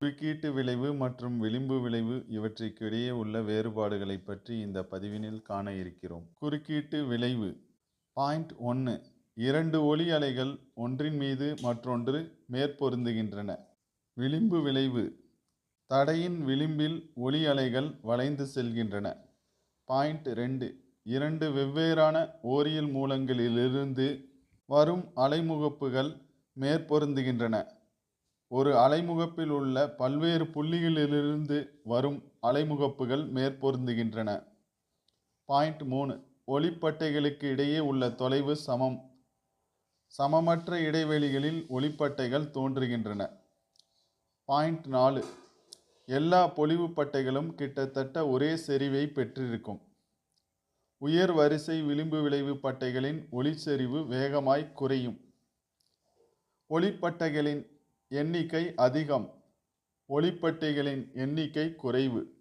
குறுக்கீட்டு விளைவு மற்றும் விளிம்பு விளைவு இவற்றிற்கிடையே உள்ள வேறுபாடுகளை பற்றி இந்த பதிவினில் காண இருக்கிறோம். குறுக்கீட்டு விளைவு. பாயிண்ட் ஒன்று இரண்டு ஒளி அலைகள் ஒன்றின் மீது மற்றொன்று மேற்பொருந்துகின்றன. விளிம்பு விளைவு. தடையின் விளிம்பில் ஒளி அலைகள் வளைந்து செல்கின்றன. பாயிண்ட் ரெண்டு. இரண்டு வெவ்வேறான ஓரியல் மூலங்களிலிருந்து வரும் அலைமுகப்புகள் மேற்பொருந்துகின்றன. ஒரு அலைமுகப்பில் உள்ள பல்வேறு புள்ளிகளிலிருந்து வரும் அலைமுகப்புகள் மேற்பொருந்துகின்றன. பாயிண்ட் மூணு. ஒளிப்பட்டைகளுக்கு இடையே உள்ள தொலைவு சமம். சமமற்ற இடைவெளிகளில் ஒளிப்பட்டைகள் தோன்றுகின்றன. பாயிண்ட் நாலு. எல்லா பொலிவு பட்டைகளும் கிட்டத்தட்ட ஒரே செறிவை பெற்றிருக்கும். உயர் வரிசை விளிம்பு விளைவு பட்டைகளின் ஒளிச்செறிவு வேகமாய் குறையும். ஒளிப்பட்டைகளின் எண்ணிக்கை அதிகம். ஒளிப்பட்டைகளின் எண்ணிக்கை குறைவு.